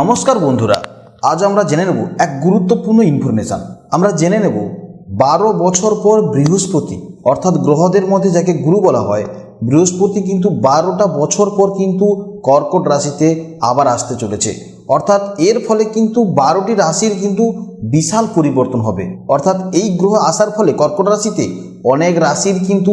নমস্কার বন্ধুরা, আজ আমরা জেনে নেব এক গুরুত্বপূর্ণ ইনফরমেশান আমরা জেনে নেব বারো বছর পর বৃহস্পতি, অর্থাৎ গ্রহদের মধ্যে যাকে গুরু বলা হয়, বৃহস্পতি কিন্তু বারোটা বছর পর কিন্তু কর্কট রাশিতে আবার আসতে চলেছে। অর্থাৎ এর ফলে কিন্তু বারোটি রাশির কিন্তু বিশাল পরিবর্তন হবে। অর্থাৎ এই গ্রহ আসার ফলে কর্কট রাশিতে অনেক রাশির কিন্তু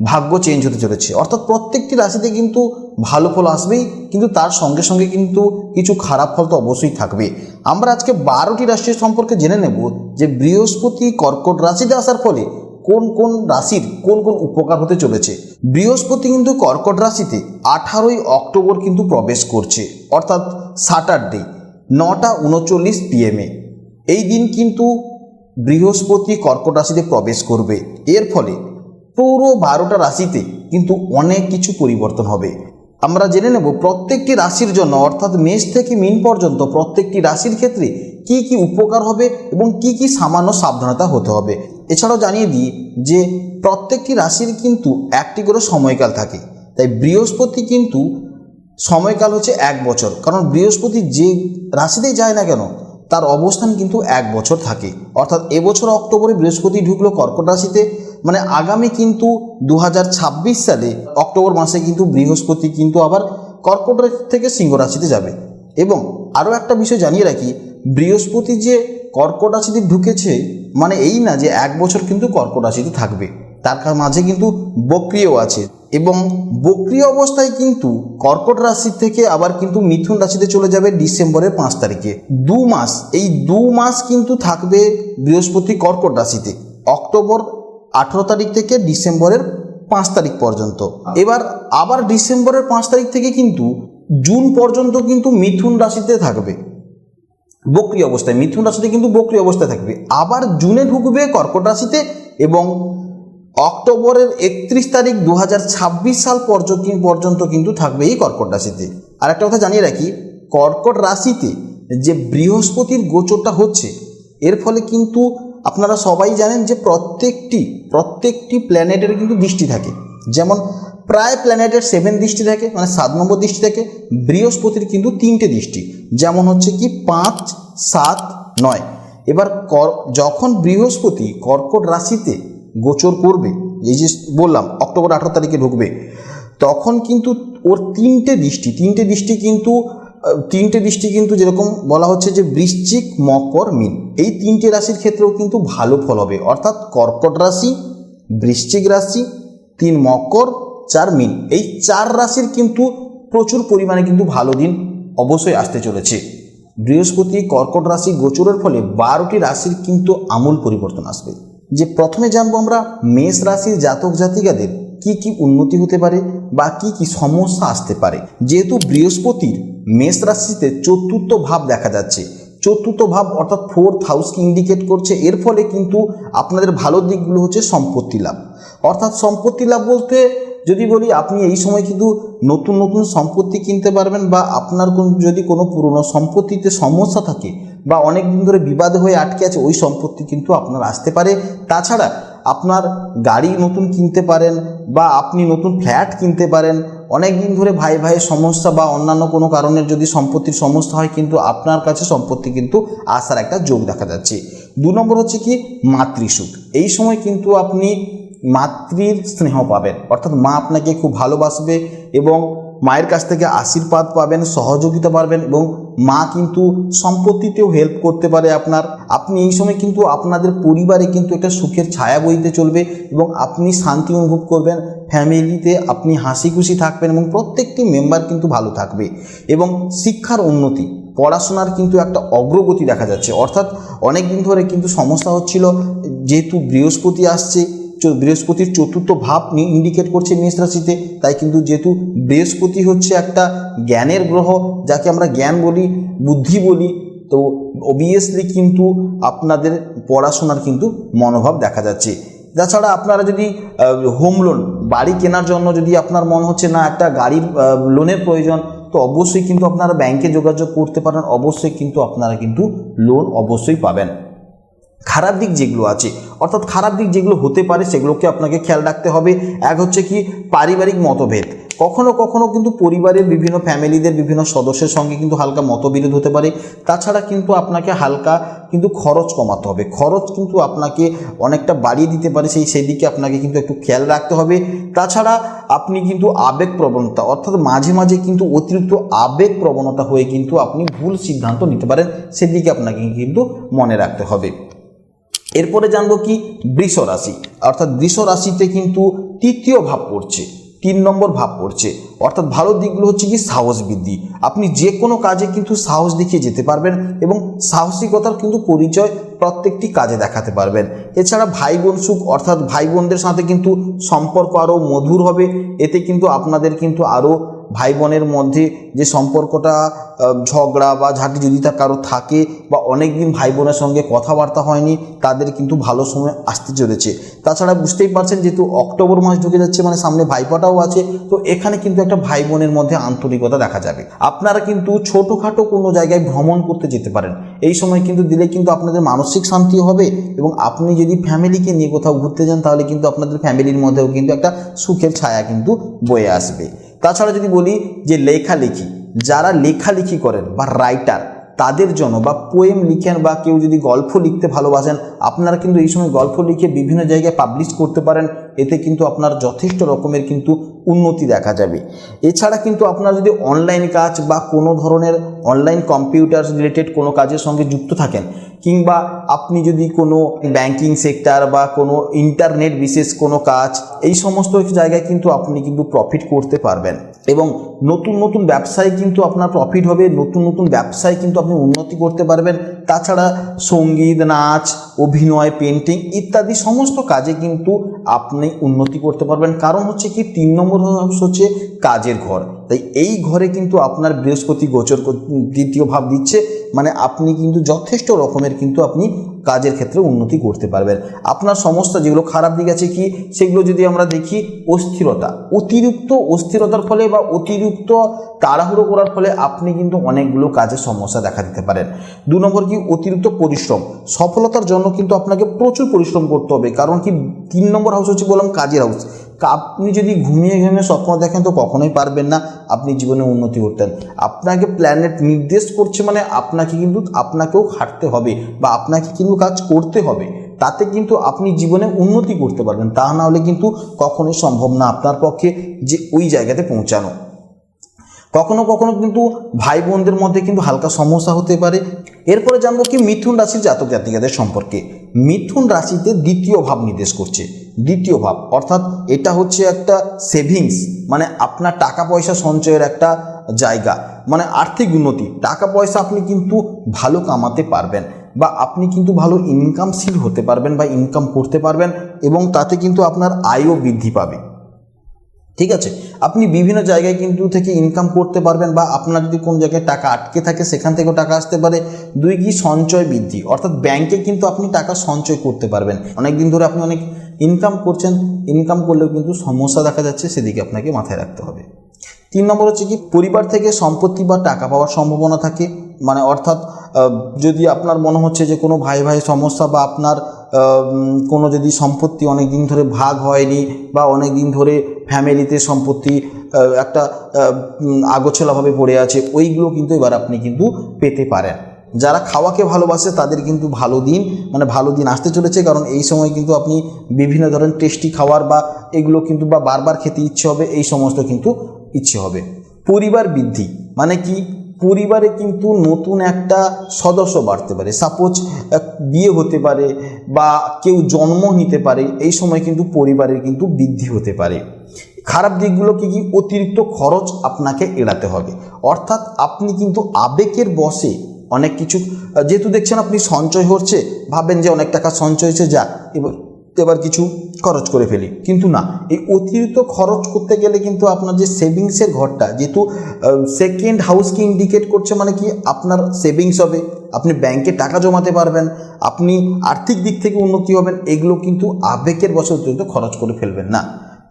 ভাগ্য চেঞ্জ হতে চলেছে। অর্থাৎ প্রত্যেকটি রাশিতে কিন্তু ভালো ফল আসবেই, কিন্তু তার সঙ্গে সঙ্গে কিন্তু কিছু খারাপ ফল তো অবশ্যই থাকবে আমরা আজকে বারোটি রাশির সম্পর্কে জেনে নেব যে বৃহস্পতি কর্কট রাশিতে আসার ফলে কোন কোন রাশির কোন কোন উপকার হতে চলেছে। বৃহস্পতি কিন্তু কর্কট রাশিতে আঠারোই অক্টোবর কিন্তু প্রবেশ করছে, অর্থাৎ স্যাটারডে নটা উনচল্লিশ পিএমে এই দিন কিন্তু বৃহস্পতি কর্কট রাশিতে প্রবেশ করবে। এর ফলে পুরো বারোটা রাশিতে কিন্তু অনেক কিছু পরিবর্তন হবে। আমরা জেনে নেব প্রত্যেকটি রাশির জন্য, অর্থাৎ মেষ থেকে মিন পর্যন্ত প্রত্যেকটি রাশির ক্ষেত্রে কি কি উপকার হবে এবং কি কি সামান্য সাবধানতা হতে হবে। এছাড়াও জানিয়ে দিই যে প্রত্যেকটি রাশির কিন্তু একটি করে সময়কাল থাকে। তাই বৃহস্পতি কিন্তু সময়কাল হচ্ছে এক বছর। কারণ বৃহস্পতি যে রাশিতেই যায় না কেন, তার অবস্থান কিন্তু এক বছর থাকে। অর্থাৎ এবছর অক্টোবরে বৃহস্পতি ঢুকলো কর্কট রাশিতে মানে আগামী কিন্তু দু হাজার ছাব্বিশ সালে অক্টোবর মাসে কিন্তু বৃহস্পতি কিন্তু আবার কর্কট থেকে সিংহ রাশিতে যাবে। এবং আরও একটা বিষয় জানিয়ে রাখি, বৃহস্পতি যে কর্কট রাশিতে ঢুকেছে মানে এই না যে এক বছর কিন্তু কর্কট রাশিতে থাকবে। তার মাঝে কিন্তু বক্রিয়ও আছে। এবং বক্রিয় অবস্থায় কিন্তু কর্কট রাশি থেকে আবার কিন্তু মিথুন রাশিতে চলে যাবে ডিসেম্বরের পাঁচ তারিখে। দু মাস, এই দু মাস কিন্তু থাকবে বৃহস্পতি কর্কট রাশিতে। অক্টোবর আঠেরো তারিখ থেকে ডিসেম্বরের পাঁচ তারিখ পর্যন্ত। এবার আবার ডিসেম্বরের পাঁচ তারিখ থেকে কিন্তু জুন পর্যন্ত কিন্তু মিথুন রাশিতে থাকবে। বক্রি অবস্থায় মিথুন রাশিতে কিন্তু বক্রি অবস্থায় থাকবে। আবার জুনে ঢুকবে কর্কট রাশিতে এবং অক্টোবরের একত্রিশ তারিখ দু হাজার ছাব্বিশ সাল পর্যন্ত পর্যন্ত কিন্তু থাকবে এই কর্কট রাশিতে। আর একটা কথা জানিয়ে রাখি কর্কট রাশিতে যে বৃহস্পতির গোচরটা হচ্ছে এর ফলে কিন্তু আপনারা সবাই জানেন যে প্রত্যেকটি প্রত্যেকটি প্ল্যানেটের কিন্তু দৃষ্টি থাকে। যেমন প্রায় প্ল্যানেটের সেভেন দৃষ্টি থাকে মানে সাত নম্বর দৃষ্টি থাকে, বৃহস্পতির কিন্তু তিনটে দৃষ্টি। যেমন হচ্ছে কি পাঁচ, সাত, নয়। এবার কর, যখন বৃহস্পতি কর্কট রাশিতে গোচর করবে, এই যে বললাম, অক্টোবর আঠারো তারিখে ঢুকবে, তখন কিন্তু ওর তিনটে দৃষ্টি তিনটে দৃষ্টি কিন্তু তিনটে দৃষ্টি কিন্তু যেরকম বলা হচ্ছে যে বৃশ্চিক মকর মিন। এই তিনটে রাশির ক্ষেত্রেও কিন্তু ভালো ফল হবে। অর্থাৎ কর্কট রাশি, বৃশ্চিক রাশি, তিন মকর, চার মিন। এই চার রাশির কিন্তু প্রচুর পরিমাণে কিন্তু ভালো দিন অবশ্যই আসতে চলেছে। বৃহস্পতি, কর্কট রাশি গোচরের ফলে বারোটি রাশির কিন্তু আমূল পরিবর্তন আসবে। যে প্রথমে জানব আমরা, মেষ রাশির জাতক জাতিকাদের কি কি উন্নতি হতে পারে বা কি কি সমস্যা আসতে পারে। যেহেতু বৃহস্পতির মেষ রাশিতে চতুর্থ ভাব দেখা যাচ্ছে। চতুর্থ ভাব অর্থাৎ ফোর্থ হাউসকে ইন্ডিকেট করছে। এর ফলে কিন্তু আপনাদের ভালো দিকগুলো হচ্ছে সম্পত্তি লাভ। অর্থাৎ সম্পত্তি লাভ বলতে যদি বলি, আপনি এই সময় কিন্তু নতুন নতুন সম্পত্তি কিনতে পারবেন বা আপনার কোন যদি কোনো পুরনো সম্পত্তিতে সমস্যা থাকে বা অনেক দিন ধরে বিবাদ হয়ে আটকে আছে, ওই সম্পত্তি কিন্তু আপনার আসতে পারে। তাছাড়া আপনার গাড়ি নতুন কিনতে পারেন বা আপনি নতুন ফ্ল্যাট কিনতে পারেন অনেক দিন ধরে ভাই ভাইয়ের সমস্যা বা অন্যান্য কোনো কারণের যদি সম্পত্তির সমস্যা হয় কিন্তু আপনার কাছে সম্পত্তি কিন্তু আসার একটা যোগ দেখা যাচ্ছে। দু নম্বর হচ্ছে কি, মাতৃসুখ। এই সময় কিন্তু আপনি মাতৃর স্নেহ পাবেন, অর্থাৎ মা আপনাকে খুব ভালোবাসবে এবং মায়ের কাছ থেকে আশীর্বাদ পাবেন, সহযোগিতা পাবেন এবং মা কিন্তু সম্পত্তিতেও হেল্প করতে পারে আপনার। আপনি এই সময় কিন্তু আপনাদের পরিবারে কিন্তু একটা সুখের ছায়া বইতে চলবে এবং আপনি শান্তি অনুভব করবেন, ফ্যামিলিতে আপনি হাসি খুশি থাকবেন এবং প্রত্যেকটি মেম্বার কিন্তু ভালো থাকবে। এবং শিক্ষার উন্নতি, পড়াশোনার কিন্তু একটা অগ্রগতি দেখা যাচ্ছে। অর্থাৎ অনেক দিন ধরে কিন্তু সমস্যা হচ্ছিল, যেহেতু বৃহস্পতি আসছে বৃহস্পতির চতুর্থ ভাব ইন্ডিকেট করছে মেষ রাশিতে। তাই কিন্তু যেহেতু বৃহস্পতি হচ্ছে একটা জ্ঞানের গ্রহ, যাকে আমরা জ্ঞান বলি, বুদ্ধি বলি, তো অবভিয়াসলি কিন্তু আপনাদের পড়াশোনার কিন্তু মনোভাব দেখা যাচ্ছে। তাছাড়া আপনারা যদি হোম লোন বাড়ি কেনার জন্য যদি আপনার মনে হচ্ছে না, একটা গাড়ির লোনের প্রয়োজন, তো অবশ্যই কিন্তু আপনারা ব্যাংকে যোগাযোগ করতে পারেন। অবশ্যই কিন্তু আপনারা কিন্তু লোন অবশ্যই পাবেন। খারাপ দিক যেগুলো আছে, অর্থাৎ খারাপ দিক যেগুলো হতে পারে সেগুলোকে আপনাকে খেয়াল রাখতে হবে। এক হচ্ছে কি, পারিবারিক মতভেদ। কখনো কখনো কিন্তু পরিবারের বিভিন্ন ফ্যামিলিদের বিভিন্ন সদস্যের সঙ্গে কিন্তু হালকা মতবিরোধ হতে পারে। তাছাড়া কিন্তু আপনাকে হালকা কিন্তু খরচ কমাতে হবে। খরচ কিন্তু আপনাকে অনেকটা বাড়িয়ে দিতে পারে, সেই সেদিকে আপনাকে কিন্তু একটু খেয়াল রাখতে হবে। তাছাড়া আপনি কিন্তু আবেগ প্রবণতা, অর্থাৎ মাঝে মাঝে কিন্তু অতিরিক্ত আবেগ প্রবণতা হয়ে কিন্তু আপনি ভুল সিদ্ধান্ত নিতে পারেন, সেদিকে আপনাকে কিন্তু মনে রাখতে হবে। এরপরে জানব কি বৃষ রাশি। অর্থাৎ বৃষ রাশিতে কিন্তু তৃতীয় ভাব পড়ছে, তিন নম্বর ভাব পড়ছে। অর্থাৎ ভালো দিকগুলো হচ্ছে কি সাহস বৃদ্ধি। আপনি যে কোনো কাজে কিন্তু সাহস দেখিয়ে যেতে পারবেন এবং সাহসিকতার কিন্তু পরিচয় প্রত্যেকটি কাজে দেখাতে পারবেন। এছাড়া ভাই বোন সুখ, অর্থাৎ ভাই বোনদের সাথে কিন্তু সম্পর্ক আরও মধুর হবে। এতে কিন্তু আপনাদের কিন্তু আরও ভাই বোনের মধ্যে যে সম্পর্কটা ঝগড়া বা ঝাঁটি যদি তা কারও থাকে বা অনেক দিন ভাই বোনের সঙ্গে কথাবার্তা হয়নি, তাদের কিন্তু ভালো সময় আসতে চলেছে। তাছাড়া বুঝতেই পারছেন যেহেতু অক্টোবর মাস ঢুকে যাচ্ছে মানে সামনে ভাইফোঁটাও আছে, তো এখানে কিন্তু একটা ভাই বোনের মধ্যে আন্তরিকতা দেখা যাবে। আপনারা কিন্তু ছোটোখাটো কোনো জায়গায় ভ্রমণ করতে যেতে পারেন। এই সময় কিন্তু দিলে কিন্তু আপনাদের মানসিক শান্তি হবে এবং আপনি যদি ফ্যামিলিকে নিয়ে কোথাও ঘুরতে যান, তাহলে কিন্তু আপনাদের ফ্যামিলির মধ্যেও কিন্তু একটা সুখের ছায়া কিন্তু বয়ে আসবে। তাছাড়া যদি বলি যে লেখালেখি যারা লেখালেখি করেন বা রাইটার তাদের জন্য বা পোয়েম লিখেন বা কেউ যদি গল্প লিখতে ভালোবাসেন, আপনারা কিন্তু এই সময় গল্প লিখে বিভিন্ন জায়গায় পাবলিশ করতে পারেন। এতে কিন্তু আপনার যথেষ্ট রকমের কিন্তু উন্নতি দেখা যাবে। এছাড়া কিন্তু আপনার যদি অনলাইন কাজ বা কোনো ধরনের অনলাইন কম্পিউটার রিলেটেড কোনো কাজের সঙ্গে যুক্ত থাকেন, কিংবা আপনি যদি কোনো ব্যাংকিং সেক্টর বা কোনো ইন্টারনেট বিশেষ কোনো কাজ, এই সমস্ত জায়গায় কিন্তু আপনি কিন্তু প্রফিট করতে পারবেন। এবং নতুন নতুন ব্যবসায় কিন্তু আপনার প্রফিট হবে, নতুন নতুন ব্যবসায় কিন্তু আপনি উন্নতি করতে পারবেন। তাছাড়া সংগীত, নাচ, অভিনয় পেন্টিং ইত্যাদি সমস্ত কাজে কিন্তু আপনি উন্নতি করতে পারবেন। কারণ হচ্ছে কি, তিন নম্বর হচ্ছে কাজের ঘর। তাই এই ঘরে কিন্তু আপনার বৃহস্পতি গোচর দ্বিতীয় ভাব দিচ্ছে। মানে আপনি কিন্তু যথেষ্ট রকমের কিন্তু আপনি কাজের ক্ষেত্রে উন্নতি করতে পারবেন। আপনার সমস্যা যেগুলো খারাপ দিক আছে কি, সেগুলো যদি আমরা দেখি, অস্থিরতা। অতিরিক্ত অস্থিরতার ফলে বা অতিরিক্ত তাড়াহুড়ো করার ফলে আপনি কিন্তু অনেকগুলো কাজের সমস্যা দেখা দিতে পারেন। দু নম্বর কি? অতিরিক্ত পরিশ্রম। সফলতার জন্য কিন্তু আপনাকে প্রচুর পরিশ্রম করতে হবে। কারণ কি? তিন নম্বর হাউস হচ্ছে বললাম কাজের হাউস আপনি যদি ঘুমিয়ে ঘুমিয়ে স্বপ্ন দেখেন তো কখনোই পারবেন না আপনি জীবনে উন্নতি করতেন। আপনাকে প্ল্যানেট নির্দেশ করছে মানে আপনাকে কিন্তু আপনাকেও খাটতে হবে বা আপনাকে কিন্তু কাজ করতে হবে। তাতে কিন্তু আপনি জীবনে উন্নতি করতে পারবেন। তা না হলে কিন্তু কখনোই সম্ভব না আপনার পক্ষে যে ওই জায়গাতে পৌঁছানো। কখনো কখনো কিন্তু ভাই বোনদের মধ্যে কিন্তু হালকা সমস্যা হতে পারে। এরপরে জানব কি মিথুন রাশির জাতক জাতিকাদের সম্পর্কে। মিথুন রাশিতে দ্বিতীয় ভাব নির্দেশ করছে। দ্বিতীয় ভাব, অর্থাৎ এটা হচ্ছে একটা সেভিংস মানে আপনার টাকা পয়সা সঞ্চয়ের একটা জায়গা মানে আর্থিক উন্নতি। টাকা পয়সা আপনি কিন্তু ভালো কামাতে পারবেন বা আপনি কিন্তু ভালো ইনকামশীল হতে পারবেন বা ইনকাম করতে পারবেন এবং তাতে কিন্তু আপনার আয়ও বৃদ্ধি পাবে। ঠিক আছে? আপনি বিভিন্ন জায়গায় কিন্তু থেকে ইনকাম করতে পারবেন বা আপনার যদি কোন জায়গায় টাকা আটকে থাকে, সেখান থেকেও টাকা আসতে পারে। দুই কি? সঞ্চয় বৃদ্ধি। অর্থাৎ ব্যাংকে কিন্তু আপনি টাকা সঞ্চয় করতে পারবেন। অনেক দিন ধরে আপনি অনেক ইনকাম করছেন। ইনকাম করলেও কিন্তু সমস্যা দেখা যাচ্ছে, সেদিকে আপনাকে মাথায় রাখতে হবে। তিন নম্বর হচ্ছে কি? পরিবার থেকে সম্পত্তি বা টাকা পাওয়ার সম্ভাবনা থাকে। মানে অর্থাৎ যদি আপনার মনে হচ্ছে যে কোনো ভাই ভাই সমস্যা বা আপনার কোনো যদি সম্পত্তি অনেক দিন ধরে ভাগ হয়নি বা অনেক দিন ধরে ফ্যামিলিতে সম্পত্তি একটা আগোছালাভাবে পড়ে আছে, ওইগুলো কিন্তু এবার আপনি কিন্তু পেতে পারেন। যারা খাওয়াকে ভালোবাসে তাদের কিন্তু ভালো দিন মানে ভালো দিন আসতে চলেছে, কারণ এই সময় কিন্তু আপনি বিভিন্ন ধরনের টেস্টি খাওয়ার বা এগুলো কিন্তু বা বারবার খেতে ইচ্ছে হবে, এই সমস্ত কিন্তু ইচ্ছে হবে। পরিবার বৃদ্ধি মানে কি? পরিবারে কিন্তু নতুন একটা সদস্য বাড়তে পারে। সাপোজ বিয়ে হতে পারে বা কেউ জন্ম নিতে পারে, এই সময় কিন্তু পরিবারের কিন্তু বৃদ্ধি হতে পারে। খারাপ দিকগুলো কি কি অতিরিক্ত খরচ আপনাকে এড়াতে হবে? অর্থাৎ আপনি কিন্তু আবেগের বসে অনেক কিছু, যেহেতু দেখছেন আপনি সঞ্চয় হচ্ছে, ভাবেন যে অনেক টাকা সঞ্চয় হয়েছে, যা, এবার এবার কিছু খরচ করে ফেলি। কিন্তু না, এই অতিরিক্ত খরচ করতে গেলে কিন্তু আপনার যে সেভিংসের ঘরটা, যেহেতু সেকেন্ড হাউসকে ইন্ডিকেট করছে মানে কি, আপনার সেভিংস হবে, আপনি ব্যাংকে টাকা জমাতে পারবেন, আপনি আর্থিক দিক থেকে উন্নতি হবেন, এগুলো কিন্তু আবেগের বছর অতিরিক্ত খরচ করে ফেলবেন না।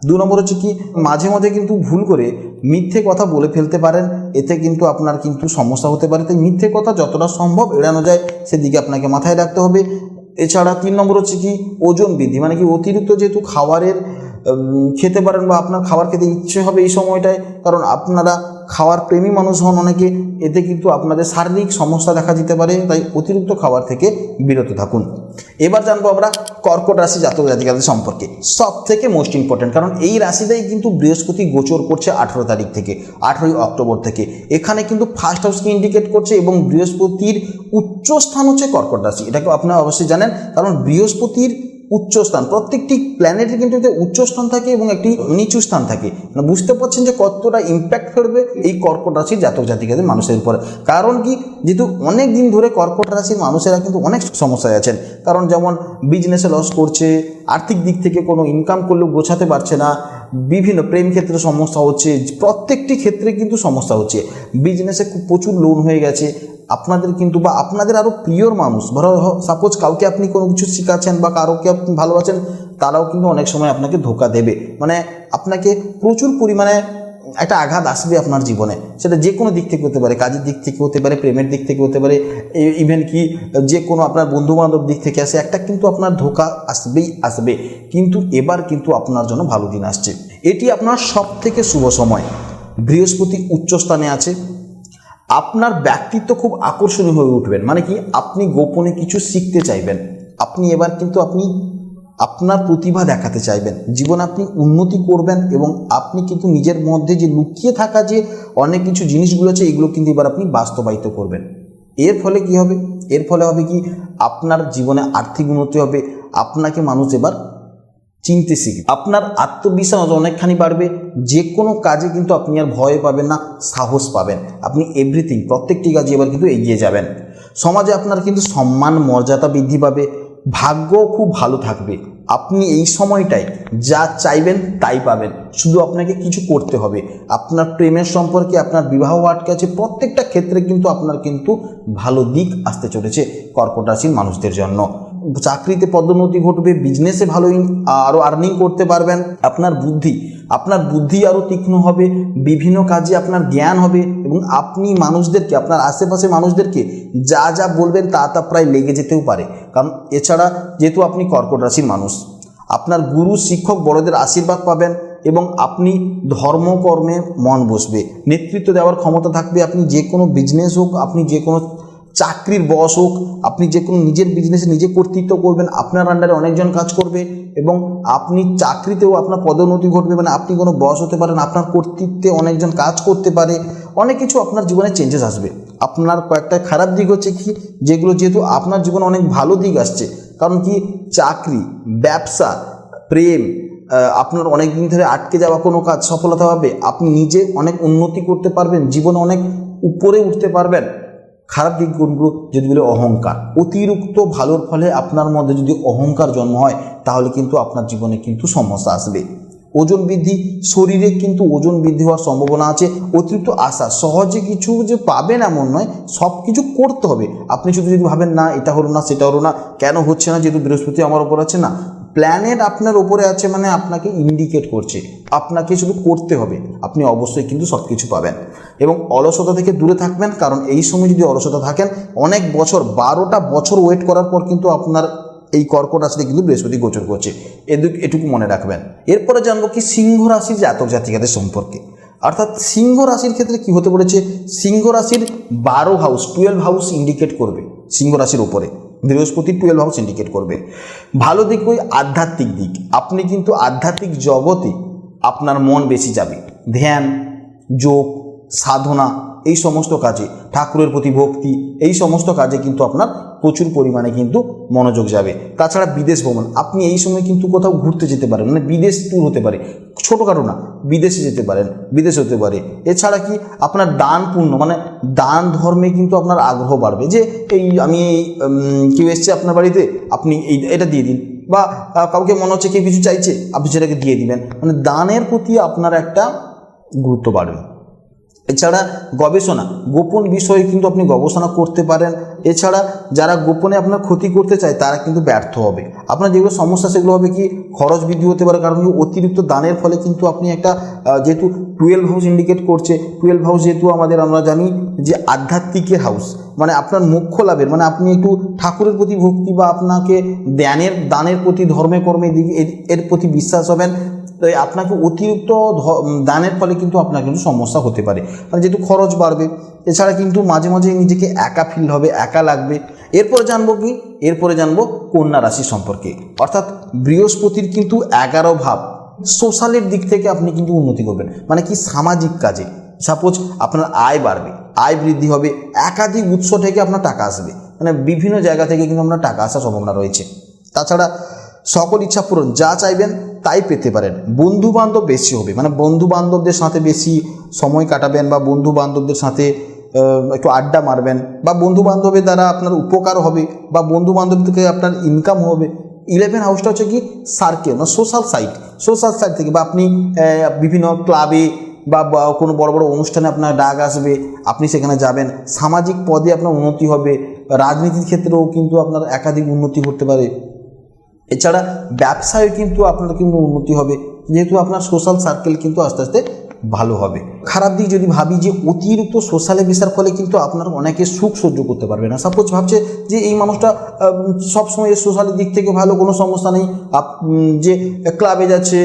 দু নম্বর হচ্ছে কি, মাঝে মাঝে কিন্তু ভুল করে মিথ্যে কথা বলে ফেলতে পারেন, এতে কিন্তু আপনার কিন্তু সমস্যা হতে পারে। তাই মিথ্যে কথা যতটা সম্ভব এড়ানো যায়, সেদিকে আপনাকে মাথায় রাখতে হবে। এছাড়া তিন নম্বর হচ্ছে কি, ওজন বৃদ্ধি মানে কি অতিরিক্ত যেহেতু খাবারের খেতে পারেন বা আপনার খাবার খেতে ইচ্ছে হবে এই সময়টায়, কারণ আপনারা খাওয়ার প্রেমী মানুষ হন অনেকে, এতে কিন্তু আপনাদের শারীরিক সমস্যা দেখা দিতে পারে, তাই অতিরিক্ত খাবার থেকে বিরত থাকুন। এবার জানব আমরা কর্কট রাশি জাতক জাতিকাদের সম্পর্কে। সব থেকে মোস্ট ইম্পর্টেন্ট কারণ এই রাশিটাই কিন্তু বৃহস্পতি গোচর করছে আঠেরো তারিখ থেকে, আঠেরোই অক্টোবর থেকে। এখানে কিন্তু ফার্স্ট হাউসকে ইন্ডিকেট করছে এবং বৃহস্পতির উচ্চ স্থান হচ্ছে কর্কট রাশি এটাকে আপনারা অবশ্যই জানেন, কারণ বৃহস্পতির উচ্চ স্থান প্রত্যেকটি প্ল্যানেটের কিন্তু উচ্চ স্থান থাকে এবং একটি নিচু স্থান থাকে। মানে বুঝতে পারছেন যে কতটা ইম্প্যাক্ট ফেলবে এই কর্কট রাশির জাতক জাতিকাদের মানুষের উপরে। কারণ কি? যেহেতু অনেক দিন ধরে কর্কট রাশির মানুষেরা কিন্তু অনেক সমস্যায় আছেন। কারণ যেমন বিজনেসে লস করছে, আর্থিক দিক থেকে কোনো ইনকাম করলেও গোছাতে পারছে না বিভিন্ন প্রেম ক্ষেত্রে সমস্যা হচ্ছে, প্রত্যেকটি ক্ষেত্রে কিন্তু সমস্যা হচ্ছে। বিজনেসে খুব প্রচুর লোন হয়ে গেছে। আপনাদের কিন্তু বা আপনাদের আরও প্রিয়র মানুষ, ধরো সাপোজ কাউকে আপনি কোনো কিছু শেখাচ্ছেন বা কারোকে আপনি ভালোবাসেন, তারাও কিন্তু অনেক সময় আপনাকে ধোকা দেবে। মানে আপনাকে প্রচুর পরিমাণে একটা আঘাত আসবে আপনার জীবনে। সেটা যে কোনো দিক থেকে হতে পারে, কাজের দিক থেকে হতে পারে, প্রেমের দিক থেকে হতে পারে ইভেন কি যে কোনো আপনার বন্ধু বান্ধব দিক থেকে আসে, একটা কিন্তু আপনার ধোকা আসবেই আসবে। কিন্তু এবার কিন্তু আপনার জন্য ভালো দিন আসছে। এটি আপনার সব থেকে শুভ সময়। বৃহস্পতি উচ্চ স্থানে আছে। আপনার ব্যক্তিত্ব খুব আকর্ষণীয় হয়ে উঠবেন। মানে কি? আপনি গোপনে কিছু শিখতে চাইবেন। আপনি এবার কিন্তু আপনি আপনার প্রতিভা দেখাতে চাইবেন। জীবন আপনি উন্নতি করবেন এবং আপনি কিন্তু নিজের মধ্যে যে লুকিয়ে থাকা যে অনেক কিছু জিনিসগুলো আছে, এগুলো কিন্তু এবার আপনি বাস্তবায়িত করবেন। এর ফলে কি হবে? এর ফলে হবে কি? আপনার জীবনে আর্থিক উন্নতি হবে, আপনাকে মানুষ এবার চিনতে শিখবে। আপনার আত্মবিশ্বাস অনেকখানি বাড়বে যে কোনো কাজে কিন্তু আপনি আর ভয় পাবেন না, সাহস পাবেন। আপনি এভরিথিং প্রত্যেকটি কাজে এবার কিন্তু এগিয়ে যাবেন। সমাজে আপনার কিন্তু সম্মান, মর্যাদা বৃদ্ধি পাবে। ভাগ্য খুব ভালো থাকবে। আপনি এই সময়টায় যা চাইবেন তাই পাবেন। শুধু আপনাকে কিছু করতে হবে। আপনার প্রেমের সম্পর্কে আপনার বিবাহ আটকে আছে, প্রত্যেকটা ক্ষেত্রে কিন্তু আপনার কিন্তু ভালো দিক আসতে চলেছে কর্কট রাশির মানুষদের জন্য। চাকরিতে পদোন্নতি ঘটবে বিজনেসে ভালো আরও আর্নিং করতে পারবেন। আপনার বুদ্ধি আপনার বুদ্ধি আরও তীক্ষ্ণ হবে, বিভিন্ন কাজে আপনার জ্ঞান হবে এবং আপনি মানুষদেরকে, আপনার আশেপাশে মানুষদেরকে যা যা বলবেন তা তা প্রায় লেগে যেতেও পারে। কারণ এছাড়া যেহেতু আপনি কর্কট রাশির মানুষ, আপনার গুরু, শিক্ষক বড়দের আশীর্বাদ পাবেন এবং আপনি ধর্মকর্মে মন বসবে, নেতৃত্ব দেওয়ার ক্ষমতা থাকবে, আপনি যে কোনো বিজনেস হোক, আপনি যে কোনো চাকরির বস হোক, আপনি যে কোনো নিজের বিজনেসে নিজে কর্তৃত্ব করবেন, আপনার আন্ডারে অনেকজন কাজ করবে এবং আপনি চাকরিতেও আপনার পদোন্নতি ঘটবে মানে আপনি কোনো বস হতে পারেন, আপনার কর্তৃত্বে অনেকজন কাজ করতে পারে, অনেক কিছু আপনার জীবনে চেঞ্জেস আসবে। আপনার কয়েকটা খারাপ দিক হচ্ছে কি, যেগুলো যেহেতু আপনার জীবনে অনেক ভালো দিক আসছে, কারণ কি চাকরি, ব্যবসা, প্রেম আপনার অনেক দিন ধরে আটকে যাওয়া কোনো কাজ সফলতা পাবে আপনি নিজে অনেক উন্নতি করতে পারবেন, জীবনে অনেক উপরে উঠতে পারবেন। খারাপ দিক কোনগুলো যেগুলো অহংকার। অতিরিক্ত ভালোর ফলে আপনার মধ্যে যদি অহংকার জন্ম হয়, তাহলে কিন্তু আপনার জীবনে কিন্তু সমস্যা আসবে। ওজন বৃদ্ধি, শরীরে কিন্তু ওজন বৃদ্ধি হওয়ার সম্ভাবনা আছে, অতিরিক্ত আশা, সহজে কিছু যে পাবেন এমন নয় সব কিছু করতে হবে। আপনি শুধু যদি ভাবেন, না, এটা হলো না, সেটা হলো না, কেন হচ্ছে না, যেহেতু বৃহস্পতি আমার ওপর আছে না? প্ল্যানেট আপনার ওপরে আছে মানে আপনাকে ইন্ডিকেট করছে। আপনাকে শুধু করতে হবে। আপনি অবশ্যই কিন্তু সব কিছু পাবেন। এবং অলসতা থেকে দূরে থাকবেন, কারণ এই সময় যদি অলসতা থাকেন, অনেক বছর, বারোটা বছর ওয়েট করার পর কিন্তু আপনার এই কর্কট রাশিতে কিন্তু বৃহস্পতি গোচর করছে। এটুকু মনে রাখবেন। এরপরে জানব কি সিংহ রাশির জাতক জাতিকাদের সম্পর্কে। অর্থাৎ সিংহ রাশির ক্ষেত্রে কি হতে বলেছে সিংহ রাশির বারো হাউস টুয়েলভ হাউস ইন্ডিকেট করবে সিংহ রাশির উপরে। বৃহস্পতি টুয়েলভ হাউস ইন্ডিকেট করবে। ভালো দিক ওই আধ্যাত্মিক দিক। আপনি কিন্তু আধ্যাত্মিক জগতে আপনার মন বেশি যাবে। ধ্যান, যোগ, সাধনা এই সমস্ত কাজে, ঠাকুরের প্রতি ভক্তি, এই সমস্ত কাজে কিন্তু আপনার প্রচুর পরিমাণে কিন্তু মনোযোগ যাবে। তাছাড়া বিদেশ ভ্রমণ, আপনি এই সময় কিন্তু কোথাও ঘুরতে যেতে পারেন মানে বিদেশ ট্যুর হতে পারে, ছোটোখাটো না, বিদেশে যেতে পারেন, বিদেশ হতে পারে। এছাড়া কি আপনার দান পূর্ণ মানে দান ধর্মে কিন্তু আপনার আগ্রহ বাড়বে যে এই আমি কেউ এসছে আপনার বাড়িতে, আপনি এই, এটা দিয়ে দিন। বা কাউকে মনে হচ্ছে কেউ কিছু চাইছে, আপনি সেটাকে দিয়ে দিবেন। মানে দানের প্রতি আপনার একটা গুরুত্ব বাড়বে। এছাড়া গবেষণা, গোপন বিষয়ে কিন্তু আপনি গবেষণা করতে পারেন। এছাড়া যারা গোপনে আপনার ক্ষতি করতে চায়, তারা কিন্তু ব্যর্থ হবে। আপনার যেগুলো সমস্যা, সেগুলো হবে কি, খরচ বৃদ্ধি হতে পারে, কারণ অতিরিক্ত দানের ফলে কিন্তু আপনি একটা যেহেতু টুয়েলভ হাউস ইন্ডিকেট করছে টুয়েলভ হাউস যেহেতু আমাদের আমরা জানি যে আধ্যাত্মিকের হাউস মানে আপনার মোক্ষ লাভের মানে আপনি একটু ঠাকুরের প্রতি ভক্তি বা আপনাকে জ্ঞানের দানের প্রতি ধর্মে কর্মে এর- প্রতি বিশ্বাস হবেন আপনাকে অতিরিক্ত দানের ফলে কিন্তু আপনার কিন্তু সমস্যা হতে পারে। মানে যেহেতু খরচ বাড়বে, এছাড়া কিন্তু মাঝে মাঝে নিজেকে একা ফিল হবে, একা লাগবে। এরপরে জানব কি? এরপরে জানব কন্যা রাশি সম্পর্কে। অর্থাৎ বৃহস্পতির কিন্তু এগারো ভাব সোশ্যালের দিক থেকে আপনি কিন্তু উন্নতি করবেন। মানে কি? সামাজিক কাজে। সাপোজ আপনার আয় বাড়বে, আয় বৃদ্ধি হবে, একাধিক উৎস থেকে আপনার টাকা আসবে। মানে বিভিন্ন জায়গা থেকে কিন্তু আপনার টাকা আসার সম্ভাবনা রয়েছে। তাছাড়া সকল ইচ্ছা পূরণ, যা চাইবেন তাই পেতে পারেন। বন্ধু বান্ধব বেশি হবে মানে বন্ধু বান্ধবদের সাথে বেশি সময় কাটাবেন বা বন্ধু বান্ধবদের সাথে একটু আড্ডা মারবেন বা বন্ধু বান্ধবের দ্বারা আপনার উপকার হবে বা বন্ধু বান্ধব থেকে আপনার ইনকাম হবে। ইলেভেন হাউসটা হচ্ছে কি? সার্কেল না সোশ্যাল সাইট সোশ্যাল সাইট থেকে বা আপনি বিভিন্ন ক্লাবে বা বা কোনো বড় বড় অনুষ্ঠানে আপনার ডাক আসবে, আপনি সেখানে যাবেন। সামাজিক পদে আপনার উন্নতি হবে, রাজনীতির ক্ষেত্রেও কিন্তু আপনার একাধিক উন্নতি করতে পারে। এছাড়া ব্যবসায় কিন্তু আপনার কিন্তু উন্নতি হবে। যেহেতু আপনার সোশ্যাল সার্কেল কিন্তু আস্তে আস্তে ভালো হবে। খারাপ দিক যদি ভাবি যে অতিরিক্ত সোশ্যালে মেশার ফলে কিন্তু আপনার অনেকে সুখ সহ্য করতে পারবে না। সাপোজ ভাবছে যে এই মানুষটা সবসময় সোশ্যালের দিক থেকে ভালো, কোনো সমস্যা নেই। যে ক্লাবে যাচ্ছে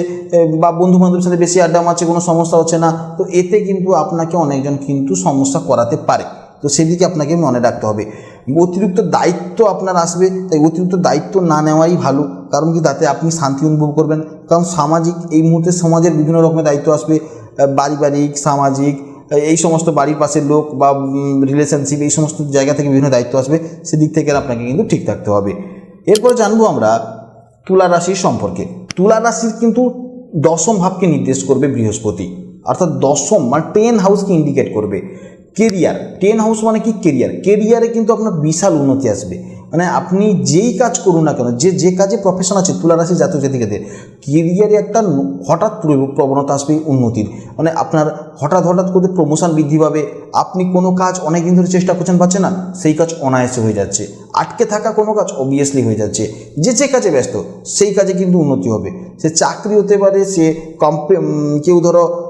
বা বন্ধু বান্ধবের সাথে বেশি আড্ডা মারছে, কোনো সমস্যা হচ্ছে না। তো এতে কিন্তু আপনাকে অনেকজন কিন্তু সমস্যা করাতে পারে। তো সেদিকে আপনাকে মনে রাখতে হবে। অতিরিক্ত দায়িত্ব আপনার আসবে, তাই অতিরিক্ত দায়িত্ব না নেওয়াই ভালো। কারণ কি? তাতে আপনি শান্তি অনুভব করবেন। কারণ সামাজিক, এই মুহূর্তে সমাজের বিভিন্ন রকমের দায়িত্ব আসবে। পারিবারিক, সামাজিক এই সমস্ত বাড়ির পাশের লোক বা রিলেশনশিপ এই সমস্ত জায়গা থেকে বিভিন্ন দায়িত্ব আসবে। সেদিক থেকে আপনাকে কিন্তু ঠিক থাকতে হবে। এরপর জানব আমরা তুলা রাশির সম্পর্কে। তুলা রাশির কিন্তু দশম ভাবকে নির্দেশ করবে বৃহস্পতি। অর্থাৎ দশম মানে টেন হাউসকে ইন্ডিকেট করবে। কেরিয়ার টেন হাউস মানে কি কেরিয়ার কেরিয়ারে কিন্তু আপনার বিশাল উন্নতি আসবে। মানে আপনি যেই কাজ করুন না কেন, যে যে কাজে প্রফেশন আছে তুলা রাশি জাতক জাতিকাদের কেরিয়ারে একটা হঠাৎ প্র- প্রবণতা আসবে উন্নতির। মানে আপনার হঠাৎ হঠাৎ করে প্রমোশন বৃদ্ধি পাবে। আপনি কোনো কাজ অনেক দিন ধরে চেষ্টা করছেন, পাচ্ছেন না, সেই কাজ অনায়াসে হয়ে যাচ্ছে। আটকে থাকা কোনো কাজ অবভিয়াসলি হয়ে যাচ্ছে। যে যে কাজে ব্যস্ত, সেই কাজে কিন্তু উন্নতি হবে। সে চাকরি হতে পারে, সে কম্পে কেউ ধরো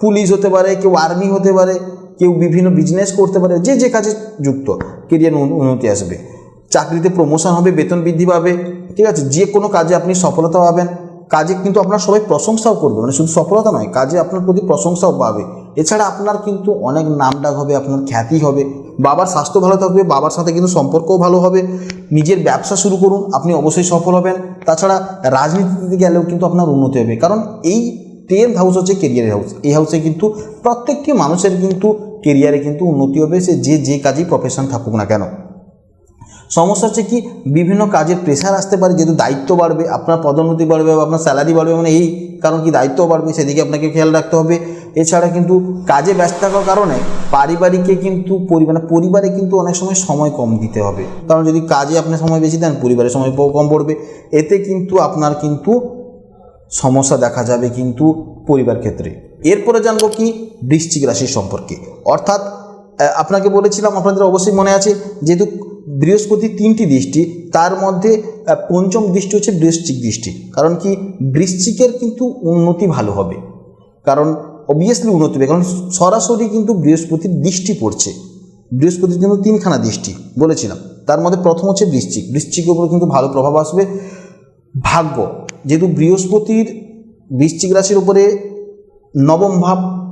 পুলিশ হতে পারে, কেউ আর্মি হতে পারে, কেউ বিভিন্ন বিজনেস করতে পারে, যে যে কাজে যুক্ত কেরিয়ার উন্নতি আসবে। চাকরিতে প্রমোশন হবে, বেতন বৃদ্ধি পাবে, ঠিক আছে? যে কোনো কাজে আপনি সফলতা পাবেন। কাজে কিন্তু আপনার সবাই প্রশংসাও করবে মানে শুধু সফলতা নয়, কাজে আপনার প্রতি প্রশংসাও পাবে। এছাড়া আপনার কিন্তু অনেক নামডাক হবে, আপনার খ্যাতি হবে, বাবার স্বাস্থ্য ভালো থাকবে, বাবার সাথে কিন্তু সম্পর্কও ভালো হবে। নিজের ব্যবসা শুরু করুন, আপনি অবশ্যই সফল হবেন। তাছাড়া রাজনীতিতে গেলেও কিন্তু আপনার উন্নতি হবে। কারণ এই টেন্থ হাউস হচ্ছে কেরিয়ারের হাউস এই হাউসে কিন্তু প্রত্যেকটি মানুষের কিন্তু কেরিয়ারে কিন্তু উন্নতি হবে, সে যে যে কাজেই প্রফেশন থাকুক না কেন। সমস্যা হচ্ছে কি, বিভিন্ন কাজের প্রেশার আসতে পারে, যেহেতু দায়িত্ব বাড়বে, আপনার পদোন্নতি বাড়বে বা আপনার স্যালারি বাড়বে মানে এই কারণ কি দায়িত্ব বাড়বে, সেদিকে আপনাকে খেয়াল রাখতে হবে। এছাড়া কিন্তু কাজে ব্যস্ত থাকার কারণে পারিবারিকে কিন্তু পরি- মানে পরিবারে কিন্তু অনেক সময় সময় কম দিতে হবে। কারণ যদি কাজে আপনি সময় বেশি দেন, পরিবারের সময় কম পড়বে। এতে কিন্তু আপনার কিন্তু সমস্যা দেখা যাবে কিন্তু পরিবার ক্ষেত্রে। এরপরে জানব কি বৃশ্চিক রাশির সম্পর্কে। অর্থাৎ আপনাকে বলেছিলাম, আপনাদের অবশ্যই মনে আছে, যেহেতু বৃহস্পতির তিনটি দৃষ্টি, তার মধ্যে পঞ্চম দৃষ্টি হচ্ছে বৃশ্চিক দৃষ্টি। কারণ কি? বৃশ্চিকের কিন্তু উন্নতি ভালো হবে। কারণ অবভিয়াসলি উন্নতি হবে, কারণ সরাসরি কিন্তু বৃহস্পতির দৃষ্টি পড়ছে। বৃহস্পতির কিন্তু তিনখানা দৃষ্টি, বলেছিলাম। তার মধ্যে প্রথম হচ্ছে বৃশ্চিক। বৃশ্চিকের উপরে কিন্তু ভালো প্রভাব আসবে। ভাগ্য যেহেতু বৃহস্পতির বৃশ্চিক রাশির উপরে নবম ভাব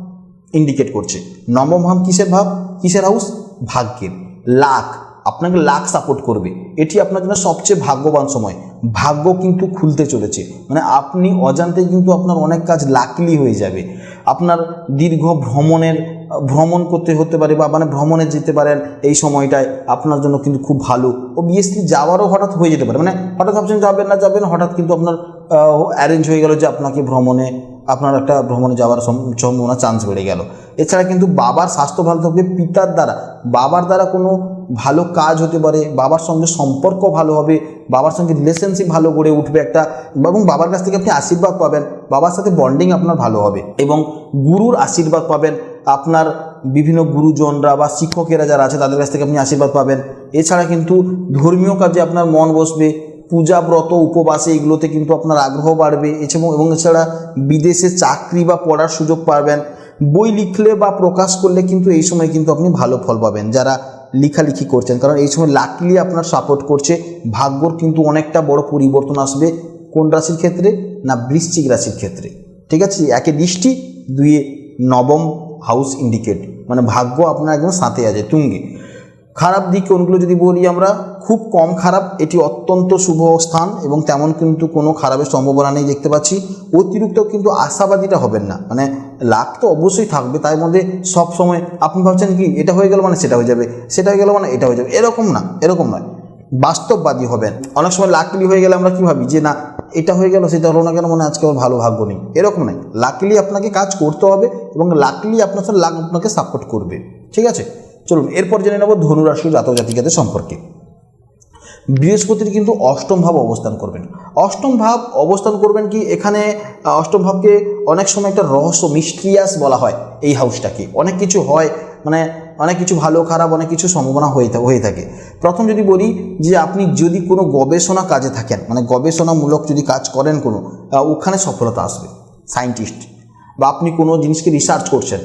ইন্ডিকেট করছে। নবম ভাব কিসের ভাব? কিসের হাউস ভাগ্যের। লাখ। আপনাকে লাখ সাপোর্ট করবে। এটি আপনার জন্য সবচেয়ে ভাগ্যবান সময়। ভাগ্য কিন্তু খুলতে চলেছে। মানে আপনি অজান্তে কিন্তু আপনার অনেক কাজ লাকলি হয়ে যাবে। আপনার দীর্ঘ ভ্রমণের ভ্রমণ করতে হতে পারে বা মানে ভ্রমণে যেতে পারেন এই সময়টায় আপনার জন্য কিন্তু খুব ভালো। ও অবভিয়াসলি যাওয়ারও হঠাৎ হয়ে যেতে পারে। মানে হঠাৎ ভাবছেন যাবেন না যাবেন, হঠাৎ কিন্তু আপনার অ্যারেঞ্জ হয়ে গেল যে আপনাকে ভ্রমণে, আপনার একটা ভ্রমণে যাওয়ার সম- সম্ভাবনা চান্স বেড়ে গেল। এছাড়া কিন্তু বাবার স্বাস্থ্য ভালো থাকবে, পিতার দ্বারা, বাবার দ্বারা কোনো ভালো কাজ হতে পারে, বাবার সঙ্গে সম্পর্ক ভালো হবে, বাবার সঙ্গে রিলেশনশিপ ভালো গড়ে উঠবে একটা, এবং বাবার কাছ থেকে আপনি আশীর্বাদ পাবেন, বাবার সাথে বন্ডিং আপনার ভালো হবে, এবং গুরুর আশীর্বাদ পাবেন আপনার বিভিন্ন গুরুজনরা বা শিক্ষকেরা যারা আছে, তাদের কাছ থেকে আপনি আশীর্বাদ পাবেন। এছাড়া কিন্তু ধর্মীয় কাজে আপনার মন বসবে, পূজা ব্রত, উপবাসে এগুলোতে কিন্তু আপনার আগ্রহ বাড়বে। এছাড়াও এবং এছাড়া বিদেশে চাকরি বা পড়ার সুযোগ পাবেন। বই লিখলে বা প্রকাশ করলে কিন্তু এই সময় কিন্তু আপনি ভালো ফল পাবেন, যারা লেখালেখি করছেন। কারণ এই সময় লাকলি আপনার সাপোর্ট করছে। ভাগ্যর কিন্তু অনেকটা বড় পরিবর্তন আসবে কোন রাশির ক্ষেত্রে? না বৃশ্চিক রাশির ক্ষেত্রে। ঠিক আছে? একে দৃষ্টি দুইয়ে নবম হাউস ইন্ডিকেট মানে ভাগ্য আপনার একদম সাথে আছে, তুঙ্গে। খারাপ দিক কোনগুলো যদি বলি আমরা, খুব কম খারাপ, এটি অত্যন্ত শুভ স্থান এবং তেমন কিন্তু কোনো খারাপের সম্ভাবনা নেই দেখতে পাচ্ছি। অতিরিক্ত কিন্তু আশাবাদীটা হবেন না মানে লাভ তো অবশ্যই থাকবে, তার মধ্যে সব সময় আপনি ভাবছেন কি, এটা হয়ে গেল মানে সেটা হয়ে যাবে, সেটা হয়ে গেল মানে এটা হয়ে যাবে, এরকম না, এরকম নয়। বাস্তববাদী হবেন। অনেক সময় লাকলি হয়ে গেলে আমরা কি ভাবি যে না এটা হয়ে গেল, সেটা হলো না কেন মানে আজকে আমার ভালো ভাগ্য নেই। এরকম নয়। লাকলি আপনাকে কাজ করতে হবে এবং লাকলি আপনার সাথে লাক আপনাকে সাপোর্ট করবে। ঠিক আছে? চলুন, এরপর জেনে নেব ধনুরাশি জাতক জাতিকাদের সম্পর্কে। বৃহস্পতির কিন্তু অষ্টম ভাব অবস্থান করবেন। অষ্টম ভাব অবস্থান করবেন কি? এখানে অষ্টম ভাবকে অনেক সময় একটা রহস্য মিস্ট্রিয়াস বলা হয় এই হাউসটাকে অনেক কিছু হয় মানে অনেক কিছু ভালো, খারাপ, অনেক কিছু সম্ভাবনা হয়ে হয়ে থাকে। প্রথম যদি বলি যে আপনি যদি কোনো গবেষণা কাজে থাকেন মানে গবেষণামূলক যদি কাজ করেন কোনো ওখানে সফলতা আসবে সায়েন্টিস্ট বা আপনি কোনো জিনিসকে রিসার্চ করছেন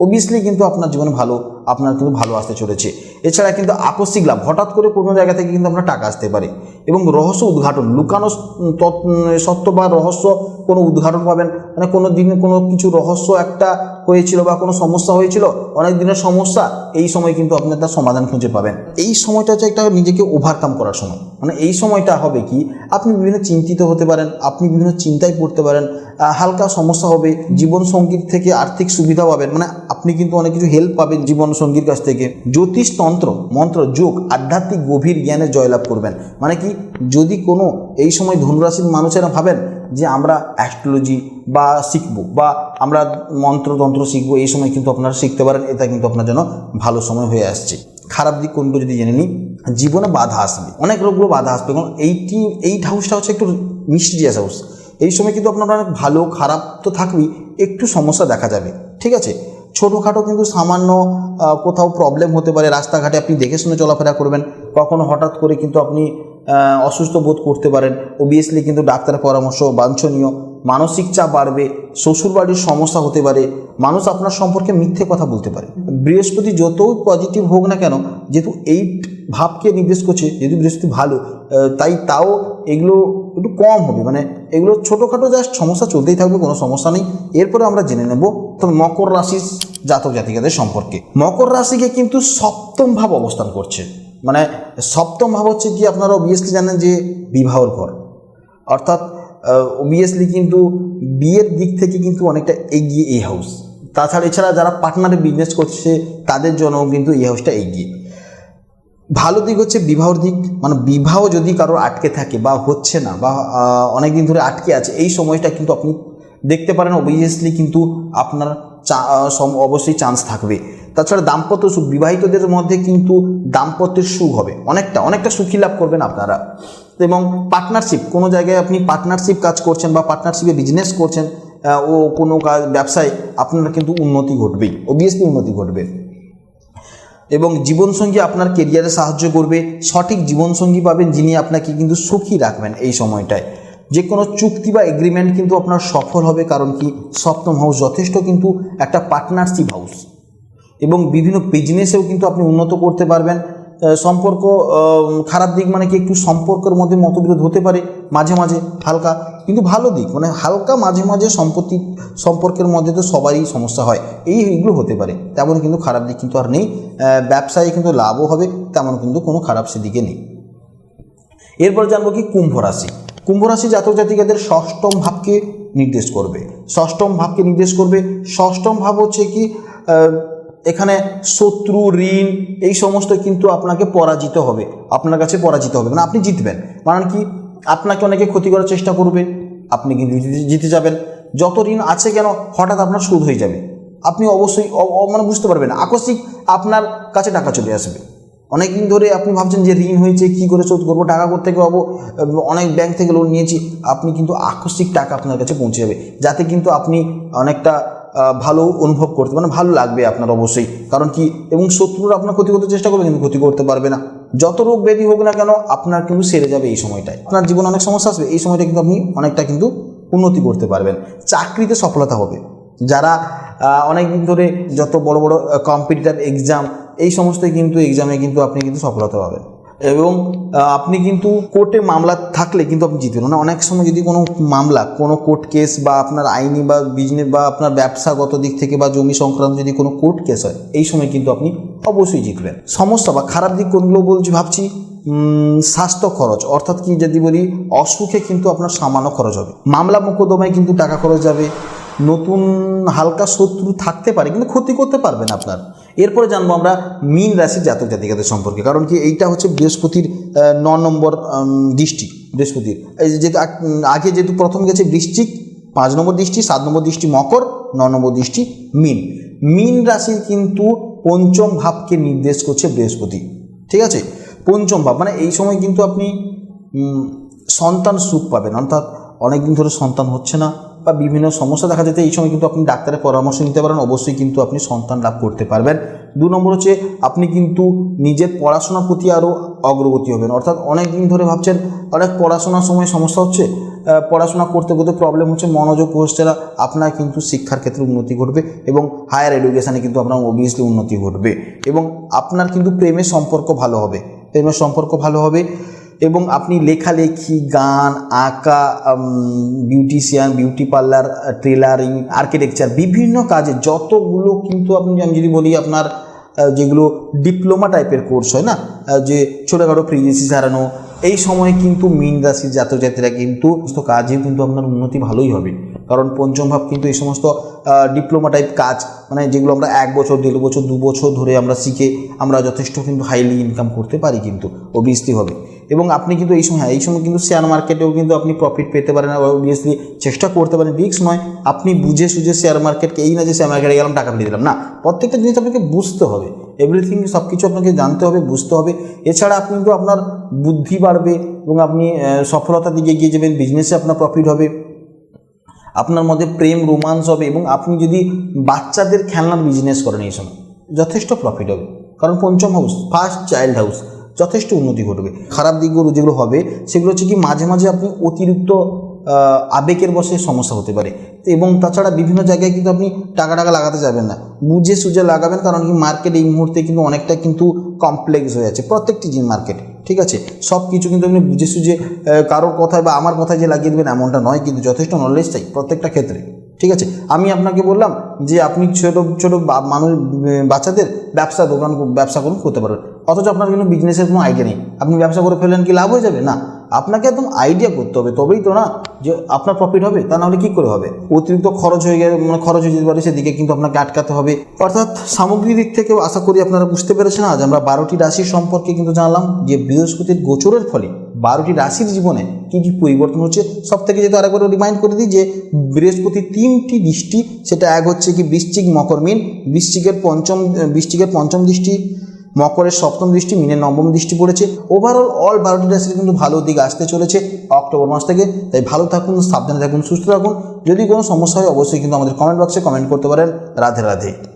অবভিয়াসলি কিন্তু আপনার জীবনে ভালো, আপনার কিন্তু ভালো আসতে চলেছে। এছাড়া কিন্তু আকস্মিক লাভ, হঠাৎ করে কোনো জায়গা থেকে কিন্তু আপনার টাকা আসতে পারে এবং রহস্য উদ্ঘাটন, লুকানো সত্য বা রহস্য কোনো উদ্ঘাটন পাবেন মানে কোনো দিনে কোনো কিছু রহস্য একটা হয়েছিল বা কোনো সমস্যা হয়েছিল, অনেক দিনের সমস্যা, এই সময় কিন্তু আপনি তার সমাধান খুঁজে পাবেন। এই সময়টা হচ্ছে একটা নিজেকে ওভারকাম করার সময়। মানে এই সময়টা হবে কি, আপনি বিভিন্ন চিন্তিত হতে পারেন, আপনি বিভিন্ন চিন্তায় পড়তে পারেন হালকা সমস্যা হবে জীবনসঙ্গীর থেকে আর্থিক সুবিধা পাবেন মানে আপনি কিন্তু অনেক কিছু হেল্প পাবেন জীবন সঙ্গীর কাছ থেকে। জ্যোতিষ তন্ত্র, মন্ত্র, যোগ, আধ্যাত্মিক গভীর জ্ঞানে জয়লাভ করবেন। মানে কি, যদি কোনো এই সময় ধনুরাশির মানুষেরা ভাবেন যে আমরা অ্যাস্ট্রোলজি বা শিখব বা আমরা মন্ত্রতন্ত্র শিখব, এই সময় কিন্তু আপনারা শিখতে পারেন, এটা কিন্তু আপনার জন্য ভালো সময় হয়ে আসছে। খারাপ দিক কোনগুলো যদি জেনে নিই, জীবনে বাধা আসবে, অনেক রোগগুলো বাধা আসবে এবং এইটি, এইট হাউসটা হচ্ছে একটু মিস্টিরিয়াস হাউস এই সময় কিন্তু আপনার অনেক ভালো, খারাপ তো থাকবেই, একটু সমস্যা দেখা যাবে, ঠিক আছে? ছোটোখাটো কিন্তু সামান্য কোথাও প্রবলেম হতে পারে, রাস্তাঘাটে আপনি দেখে শুনে চলাফেরা করবেন, কখনো হঠাৎ করে কিন্তু আপনি অসুস্থ বোধ করতে পারেন ওবিয়াসলি কিন্তু ডাক্তারের পরামর্শ বাঞ্ছনীয়, মানসিক চাপ বাড়বে, শ্বশুরবাড়ির সমস্যা হতে পারে মানুষ আপনার সম্পর্কে মিথ্যে কথা বলতে পারে। বৃহস্পতি যত পজিটিভ হোক না কেন, যেহেতু এইট ভাবকে নির্দেশ করছে, যেহেতু বৃহস্পতি ভালো তাই তাও এগুলো একটু কম হবে। মানে এগুলো ছোটোখাটো জাস্ট সমস্যা চলতেই থাকবে, কোনো সমস্যা নেই। এরপরে আমরা জেনে নেব তো মকর রাশির জাতক জাতিকাদের সম্পর্কে। মকর রাশিকে কিন্তু সপ্তম ভাব অবস্থান করছে। মানে সপ্তম ভাব হচ্ছে কি, আপনারা অবভিয়াসলি জানেন যে বিবাহর ঘর অর্থাৎ অবভিয়াসলি কিন্তু বিয়ের দিক থেকে কিন্তু অনেকটা এগিয়ে এই হাউস তাছাড়া এছাড়া যারা পার্টনারে বিজনেস করছে, তাদের জন্য কিন্তু এই হাউসটা এগিয়ে। ভালো দিক হচ্ছে বিবাহর দিক। মানে বিবাহ যদি কারোর আটকে থাকে বা হচ্ছে না বা অনেক দিন ধরে আটকে আছে, এই সময়টা কিন্তু আপনি দেখতে পারেন অবভিয়াসলি কিন্তু আপনার চা- অবশ্যই চান্স থাকবে। তাছাড়া দাম্পত্য সুখ বিবাহিতদের মধ্যে কিন্তু দাম্পত্যের সুখ হবে। অনেকটা অনেকটা সুখী লাভ করবেন আপনারা। এবং পার্টনারশিপ কোনো জায়গায় আপনি পার্টনারশিপ কাজ করছেন বা পার্টনারশিপে বিজনেস করছেন ও কোনো কাজ, ব্যবসায় আপনার কিন্তু উন্নতি ঘটবেই অবভিয়াসলি উন্নতি ঘটবে। এবং জীবনসঙ্গী আপনার কেরিয়ারে সাহায্য করবে, সঠিক জীবনসঙ্গী পাবেন যিনি আপনাকে কিন্তু সুখী রাখবেন এই সময়টায়। যে কোনো চুক্তি বা এগ্রিমেন্ট কিন্তু আপনার সফল হবে, কারণ কি সপ্তম হাউস যথেষ্ট কিন্তু একটা পার্টনারশিপ হাউস এবং বিভিন্ন বিজনেসেও কিন্তু আপনি উন্নত করতে পারবেন সম্পর্ক খারাপ দিক মানে কি একটু সম্পর্কের মধ্যে মতবিরোধ হতে পারে, মাঝে মাঝে হালকা, কিন্তু ভালো দিক মানে হালকা মাঝে মাঝে সম্পত্তি, সম্পর্কের মধ্যে তো সবারই সমস্যা হয়, এই এইগুলো হতে পারে, তেমন কিন্তু খারাপ দিক কিন্তু আর নেই ব্যবসায় কিন্তু লাভও হবে, তেমন কিন্তু কোনো খারাপ সেদিকে নেই। এরপর জানব কি কুম্ভ রাশি কুম্ভ রাশি জাতক জাতিকাদের ষষ্ঠম ভাবকে নির্দেশ করবে, ষষ্ঠম ভাবকে নির্দেশ করবে, ষষ্ঠম ভাব হচ্ছে কি এখানে শত্রু, ঋণ, এই সমস্ত কিন্তু আপনাকে পরাজিত হবে। আপনার কাছে পরাজিত হবে। মানে আপনি জিতবেন। কারণ কি? আপনাকে অনেকে ক্ষতি করার চেষ্টা করবে। আপনি কিন্তু জিতে- যাবেন। যত ঋণ আছে কেন হঠাৎ আপনার সুদ হয়ে যাবে। আপনি অবশ্যই মানে বুঝতে পারবেন। আকস্মিক আপনার কাছে টাকা চলে আসবে। অনেক দিন ধরে আপনি ভাবছেন যে ঋণ হয়েছে, কী করে শোধ করব? টাকা করতে পাবো? অনেক ব্যাংক থেকে লোন নিয়েছি। আপনি কিন্তু আকস্মিক টাকা আপনার কাছে পৌঁছে যাবে। যাতে কিন্তু আপনি অনেকটা ভালো অনুভব করতে মানে ভালো লাগবে আপনার অবশ্যই। কারণ কি? এবং শত্রুরা আপনার ক্ষতি করতে চেষ্টা করবে কিন্তু ক্ষতি করতে পারবে না। যত রোগ ব্যাধি হোক না কেন, আপনার কিন্তু সেরে যাবে এই সময়টায়। আপনার জীবনে অনেক সমস্যা আসবে। এই সময়টা কিন্তু আপনি অনেকটা কিন্তু উন্নতি করতে পারবেন। চাকরিতে সফলতা হবে। যারা অনেক দিন ধরে যত বড় বড় কম্পিটিটার এক্সাম এই সমস্ত কিন্তু এক্সামে কিন্তু আপনি কিন্তু সফলতা পাবেন। এবং আপনি কিন্তু কোর্টে মামলা থাকলে কিন্তু আপনি জিতবেন। মানে অনেক সময় যদি কোনো মামলা, কোনো কোর্ট কেস বা আপনার আইনি বা বিজনেস বা আপনার ব্যবসাগত দিক থেকে বা জমি সংক্রান্ত যদি কোনো কোর্ট কেস হয়, এই সময় কিন্তু আপনি অবশ্যই জিতবেন। সমস্যা বা খারাপ দিক কোনগুলো বলছি ভাবছি? স্বাস্থ্য খরচ। অর্থাৎ কি যদি বলি, অসুখে কিন্তু আপনার সামান্য খরচ হবে। মামলা মোকদ্দমায় কিন্তু টাকা খরচ যাবে। নতুন হালকা শত্রু থাকতে পারে, কিন্তু ক্ষতি করতে পারবেন আপনার। এরপরে জানব আমরা মিন রাশির জাতক জাতিকাদের সম্পর্কে, কারণ কি এইটা হচ্ছে বৃহস্পতির ন নম্বর দৃষ্টি, বৃহস্পতির। এই যেহেতু আগে যেহেতু প্রথম গেছে বৃশ্চিক, পাঁচ নম্বর দৃষ্টি, সাত নম্বর দৃষ্টি মকর, ন নম্বর দৃষ্টি মিন। মিন রাশি কিন্তু পঞ্চম ভাবকে নির্দেশ করছে বৃহস্পতি, ঠিক আছে? পঞ্চম ভাব মানে এই সময় কিন্তু আপনি সন্তান সুখ পাবেন, অর্থাৎ অনেকদিন ধরে সন্তান হচ্ছে না বা বিভিন্ন সমস্যা দেখা যেতে এই সময় কিন্তু আপনি ডাক্তারের পরামর্শ নিতে পারেন। অবশ্যই কিন্তু আপনি সন্তান লাভ করতে পারবেন। দু নম্বর হচ্ছে, আপনি কিন্তু নিজের পড়াশোনার প্রতি আরও অগ্রগতি হবেন। অর্থাৎ অনেক দিন ধরে ভাবছেন অনেক পড়াশোনার সময় সমস্যা হচ্ছে? পড়াশোনা করতে করতে প্রবলেম হচ্ছে, মনোযোগ হচ্ছে আপনার কিন্তু শিক্ষার ক্ষেত্রে উন্নতি ঘটবে এবং হায়ার এডুকেশানে কিন্তু আপনার অবভিয়াসলি উন্নতি ঘটবে। এবং আপনার কিন্তু প্রেমের সম্পর্ক ভালো হবে। প্রেমের সম্পর্ক ভালো হবে। এবং আপনি লেখালেখি, গান, আঁকা beautician beauty parlour tailoring architecture বিভিন্ন কাজে যতগুলো কিন্তু আপনি আমি যদি বলি আপনার যেগুলো ডিপ্লোমা টাইপের কোর্স হয় না যে ছোটোখাটো ফ্রিজেসি সারানো, এই সময়ে কিন্তু মিন রাশির জাতক জাতিরা কিন্তু সমস্ত কাজেও কিন্তু আপনার উন্নতি ভালোই হবে। কারণ পঞ্চম ভাব কিন্তু এই সমস্ত ডিপ্লোমা টাইপ কাজ মানে যেগুলো আমরা এক বছর, দেড় বছর, দু বছর ধরে আমরা শিখে আমরা যথেষ্ট কিন্তু হাইলি ইনকাম করতে পারি কিন্তু অবভিয়াসলি হবে। এবং আপনি কিন্তু এই সময় হ্যাঁ এই সময় কিন্তু শেয়ার মার্কেটেও কিন্তু আপনি প্রফিট পেতে পারেন অবভিয়াসলি চেষ্টা করতে পারেন রিস্ক নয়। আপনি বুঝে সুঝে শেয়ার মার্কেটকে এই না যে শেয়ার মার্কেটে গেলাম, টাকা ফেলে দিলাম, না। প্রত্যেকটা জিনিস আপনাকে বুঝতে হবে। এভরিথিং সব কিছু আপনাকে জানতে হবে, বুঝতে হবে। এছাড়া আপনি কিন্তু আপনার বুদ্ধি বাড়বে এবং আপনি সফলতার দিকে এগিয়ে যাবেন বিজনেসে আপনার প্রফিট হবে। আপনার মধ্যে প্রেম রোমান্স হবে এবং আপনি যদি বাচ্চাদের খেলনার বিজনেস করেন এই সময়, যথেষ্ট প্রফিট হবে। কারণ পঞ্চম হাউস ফার্স্ট চাইল্ড হাউস যথেষ্ট উন্নতি ঘটবে। খারাপ দিকগুলো যেগুলো হবে, সেগুলো হচ্ছে কি মাঝে মাঝে আপনি অতিরিক্ত আবেগের বসে সমস্যা হতে পারে। এবং তাছাড়া বিভিন্ন জায়গায় কিন্তু আপনি টাকা টাকা লাগাতে যাবেন না। বুঝে সুঝে লাগাবেন, কারণ কি মার্কেট এই মুহূর্তে কিন্তু অনেকটা কিন্তু কমপ্লেক্স হয়ে আছে প্রত্যেকটি জিনিস মার্কেট ঠিক আছে? সব কিছু কিন্তু আপনি বুঝে সুঝে কারোর কথায় বা আমার কথায় যে লাগিয়ে দেবেন এমনটা নয়, কিন্তু যথেষ্ট নলেজ চাই প্রত্যেকটা ক্ষেত্রে। ঠিক আছে? আমি আপনাকে বললাম যে আপনি ছোটো ছোটো মানুষ বাচ্চাদের ব্যবসা, দোকান, ব্যবসা করুন, করতে পারবেন। অথচ আপনার কোনো বিজনেসের কোনো আইডিয়া নেই। আপনি ব্যবসা করে ফেললেন কি লাভ হয়ে যাবে? না। আপনাকে একদম আইডিয়া করতে হবে। তবেই তো না যে আপনার প্রফিট হবে, তা নাহলে কী করে হবে? অতিরিক্ত খরচ হয়ে গেলে মানে খরচ হয়ে যেতে পারে, সেদিকে কিন্তু আপনাকে আটকাতে হবে। অর্থাৎ সামগ্রিক দিক থেকেও আশা করি আপনারা বুঝতে পেরেছেন আজ আমরা বারোটি রাশির সম্পর্কে কিন্তু জানলাম, যে বৃহস্পতির গোচরের ফলে বারোটি রাশির জীবনে কী কী পরিবর্তন হচ্ছে। সব থেকে যেহেতু আরেকবার রিমাইন্ড করে দিই যে বৃহস্পতি তিনটি দৃষ্টি, সেটা এক হচ্ছে কি বৃশ্চিক মকর মিন, বৃশ্চিকের পঞ্চম বৃশ্চিকের পঞ্চম দৃষ্টি মকরের সপ্তম দৃষ্টি, মিনের নবম দৃষ্টি পড়েছে। ওভারঅল অল বারোটি রাশির কিন্তু ভালো দিক আসতে চলেছে অক্টোবর মাস থেকে। তাই ভালো থাকুন, সাবধানে থাকুন, সুস্থ থাকুন। যদি কোনো সমস্যা হয়, অবশ্যই কিন্তু আমাদের কমেন্ট বক্সে কমেন্ট করতে পারেন। রাধে রাধে।